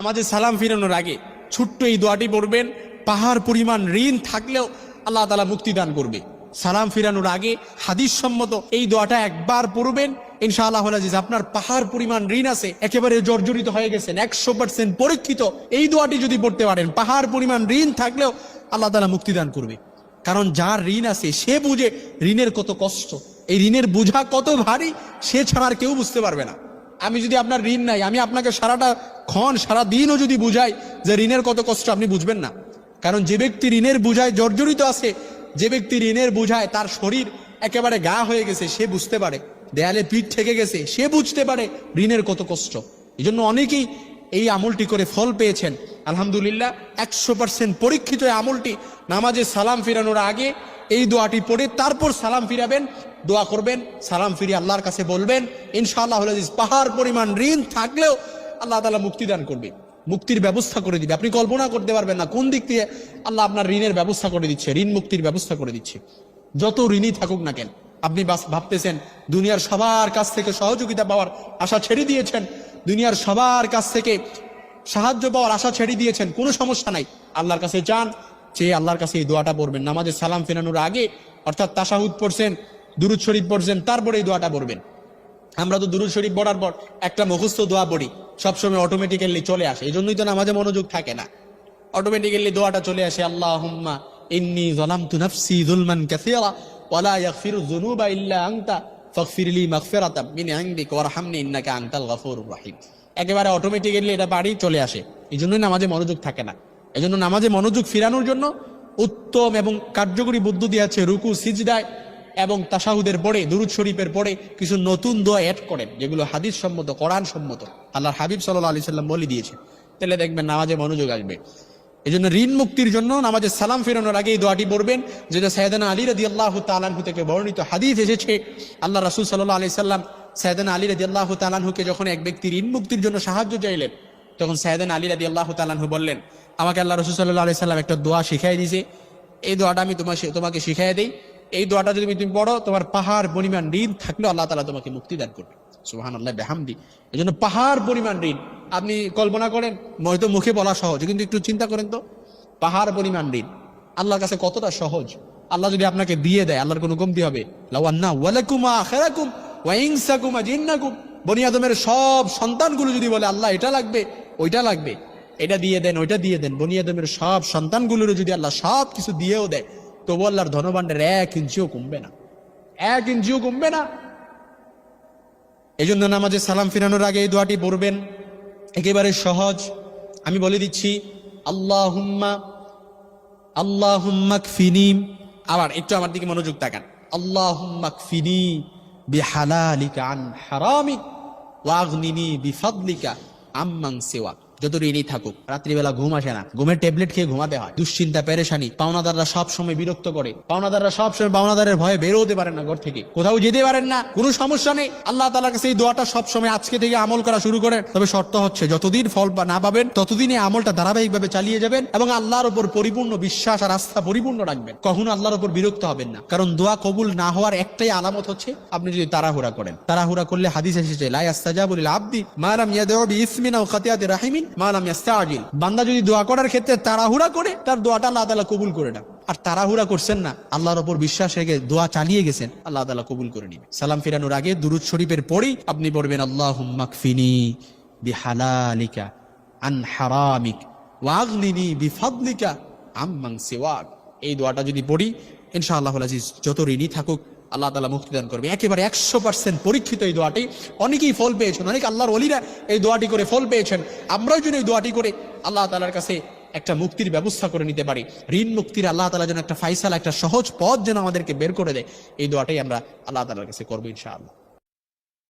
আমাদের সালাম ফিরানোর আগে ছোট্ট এই দোয়াটি পড়বেন। পাহাড় পরিমাণ ঋণ থাকলেও আল্লাহ তালা মুক্তি দান করবে। সালাম ফিরানোর আগে হাদিস সম্মত এই দোয়াটা একবার পড়বেন। ইনশাআল্লাহ আজিজ, আপনার পাহাড় পরিমাণ ঋণ আছে, একেবারে জর্জরিত হয়ে গেছেন, একশো পার্সেন্ট পরীক্ষিত। এই দোয়াটি যদি পড়তে পারেন, পাহাড় পরিমাণ ঋণ থাকলেও আল্লাহ তালা মুক্তি দান করবে। কারণ যার ঋণ আছে, সে বুঝে ঋণের কত কষ্ট। এই ঋণের বোঝা কত ভারী, সে ছাড়া আর কেউ বুঝতে পারবে না। আমি যদি আপনার ঋণ নাই, আমি আপনাকে সারাটা ক্ষণ সারা দিনও যদি বুঝাই যে ঋণের কত কষ্ট আপনি বুঝবেন না। কারণ যে ব্যক্তি ঋণের বুঝায় জর্জরিত আছে, যে ব্যক্তি ঋণের বুঝায় তার শরীর একেবারে গা হয়ে গেছে, সে বুঝতে পারে। দেয়ালে পিঠ থেকে গেছে, সে বুঝতে পারে ঋণের কত কষ্ট। এই জন্য অনেকেই এই আমলটি করে ফল পেয়েছেন। আলহামদুলিল্লাহ, একশো পার্সেন্ট পরীক্ষিত আমলটি নামাজে সালাম ফিরানোর আগে এই দোয়াটি পড়ে তারপর সালাম ফিরাবেন, দোয়া করবেন, সালাম ফিরিয়ে আল্লাহর কাছে বলবেন, ইনশাআল্লাহ পাহাড় পরিমাণ ঋণ থাকলেও আল্লাহ তালা মুক্তি দান করবে, মুক্তির ব্যবস্থা করে দিবে। আপনি কল্পনা করতে পারবেন না কোন দিক দিয়ে আল্লাহ আপনার ঋণের ব্যবস্থা করে দিচ্ছে, ঋণ মুক্তির ব্যবস্থা করে দিচ্ছে। যত ঋণই থাকুক না কেন, আপনি ভাবতেছেন, দুনিয়ার সবার কাছ থেকে সহযোগিতা পাওয়ার আশা ছেড়ে দিয়েছেন, দুনিয়ার সবার কাছ থেকে সাহায্য পাওয়ার আশা ছেড়ে দিয়েছেন, কোনো সমস্যা নাই। আল্লাহর কাছে চান চেয়ে আল্লাহর কাছে এই দোয়াটা পড়বেন। নামাজের সালাম ফেরানোর আগে অর্থাৎ তাসাহুদ পড়ছেন, দুরুদ শরীফ পড়ছেন, তারপরে এই দোয়াটা পড়বেন। আমরা তো দুরুদ শরীফ পড়ার পর একটা মুখস্থ দোয়া পড়ি, সবসময় অটোমেটিক্যালি চলে আসে। এই জন্যই তো নামাজে মনোযোগ থাকে না। অটোমেটিক্যালি দোয়াটা চলে আসে আল্লাহ হুম্মা ইন্নি জলামতু নাফসি যুলমান কাসীরা ওয়ালা ইয়াগফিরু যুনুবা ইল্লা আনতা ফাগফিরলি মাগফিরাতাম মিন ইনদিক ওয়ারহামনি ইন্নাকা আনতাল গফুরুর রহিম। একেবারে অটোমেটিক্যালি এটা বাড়ি চলে আসে। এই জন্যই নামাজে মনোযোগ থাকে না। এই জন্য নামাজে মনোযোগ ফিরানোর জন্য উত্তম এবং কার্যকরী পদ্ধতি আছে, রুকু, সিজদায় এবং তাসাহুদের পরে, দুরুদ শরীফের পরে কিছু নতুন দোয়া অ্যাড করেন, যেগুলো হাদিস সম্মত, কোরআন সম্মত। আল্লাহর হাবিব সাল্লাহ আলি সাল্লাম বলে দিয়েছে। তাহলে দেখবেন নামাজে মনোযোগ আসবে। এই জন্য ঋণ মুক্তির জন্য নামাজে সালাম ফেরানোর আগে এই দোয়াটি পড়বেন, যেটা সাইদানা আলী রদি আল্লাহ তালানহু থেকে বর্ণিত হাদিস এসেছে। আল্লাহ রাসুল সাল্লাহ আলি সাল্লাম সাইদানা আলী রদি আল্লাহ তালানহুকে যখন এক ব্যক্তি ঋণ মুক্তির জন্য সাহায্য চাইলেন, তখন সাইদান আলী রদি আল্লাহ তালানহু বললেন, আমাকে আল্লাহ রসুল সাল্লাহ আলি সাল্লাম একটা দোয়া শিখাই দিয়েছে। এই দোয়াটা আমি তোমার তোমাকে শিখাই দিই। এই দোয়াটা যদি তুমি পড়ো, তোমার পাহাড়, পরিমাণ ঋণ থাকলেও আল্লাহ তালা তোমাকে মুক্তি দান করবে। সুহান আল্লাহ বেহামদি। এই জন্য পাহাড়, পরিমাণ ঋণ। আপনি কল্পনা করেন হয়তো মুখে বলা সহজ, কিন্তু একটু চিন্তা করেন তো। পাহাড়, পরিমাণ ঋণ। আল্লাহর কাছে কতটা সহজ? আল্লাহ যদি আপনাকে দিয়ে দেয়, আল্লাহর কোনো কমতি হবে? লাওয়ান্না ওয়ালাকুমা খেরাকুম ওয়াইংসাকুমা জিন্নাকুম। বনি আদমের সব সন্তানগুলো যদি বলে, আল্লাহ, এটা লাগবে, ওইটা লাগবে, এটা দিয়ে দেন, ওইটা দিয়ে দেন। বনিয়াদমের সব সন্তানগুলোর যদি আল্লাহ সব কিছু দিয়েও দেয় তবু আল্লাহর ধনভাণ্ডের এক ইঞ্চিও কমবে না। এক ইঞ্চিও কমবে না। এই জন্য নামাজে সালাম ফিরানোর আগে এই দোয়াটি পড়বেন। একেবারে সহজ। আমি বলে দিচ্ছি আল্লাহ হুম্মা আল্লাহ হুম্মাক ফিনিম আবার একটু আমার দিকে মনোযোগ তাকান। আল্লাহ হুম্মাক ফিনি বিহালালিকা আন হারামিক ওয়াগনিনি বিফাদলিকা আম্মাং সেওয়া যত ঋণই থাকুক, রাত্রিবেলা ঘুম আসে না। ঘুমের ট্যাবলেট খেয়ে ঘুমাতে হয়। দুশ্চিন্তা, পেরেশানি, পাওনাদাররা সব সময় বিরক্ত করে। পাওনাদাররা সব সময় পাওনাদারের ভয়ে বেরো হতে পারেন না ঘর থেকে। কোথাও যেতে পারেন না, কোনো সমস্যা নেই। আল্লাহ তালার কাছে এই দোয়াটা সব সময় আজকে থেকে আমল করা শুরু করেন। তবে শর্ত হচ্ছে, যতদিন ফল না পাবেন, ততদিন এই আমলটা ধারাবাহিকভাবে চালিয়ে যাবেন এবং আল্লাহর উপর পরিপূর্ণ বিশ্বাস আর আস্থা পরিপূর্ণ রাখবেন। কখনো আল্লাহর উপর বিরক্ত হবেন না। কারণ দোয়া কবুল না হওয়ার একটাই আলামত হচ্ছে, আপনি যদি তাড়াহুড়া করেন। তাড়াহুড়া করলে হাদিস এসেছে, লা ইয়াস্তাজাবুল আব্দি মালাম ইয়াদউ বিইসমিন আও খাতিয়াতি রাহিমিন। বান্দা যদি দোয়া করার ক্ষেত্রে তাড়াহুড়া করে, তার দোয়াটা আল্লাহ তাআলা কবুল করে না আর তাড়াহুড়া করছেন না, আল্লাহর উপর বিশ্বাস রেখে দোয়া চালিয়ে গেছেন, আল্লাহ তাআলা কবুল করে নিবে। সালাম ফিরানোর আগে দুরুদ শরীফের পরেই আপনি পড়বেন সিওয়াক। এই দোয়াটা যদি পড়ি ইনশাআল্লাহ যত ঋণী থাকুক আল্লাহ তালা মুক্তি দান করবে। একেবারে একশো পার্সেন্ট পরীক্ষিত এই দোয়াটি। অনেকেই ফল পেয়েছেন, অনেক আল্লাহর অলিরা এই দোয়াটি করে ফল পেয়েছেন। আমরাও যেন এই দোয়াটি করে আল্লাহ তালার কাছে একটা মুক্তির ব্যবস্থা করে নিতে পারি। ঋণ মুক্তির আল্লাহ তালা যেন একটা ফাইসালা, একটা সহজ পথ যেন আমাদেরকে বের করে দেয়, এই দোয়াটাই আমরা আল্লাহ তালার কাছে করব ইনশাআল্লাহ।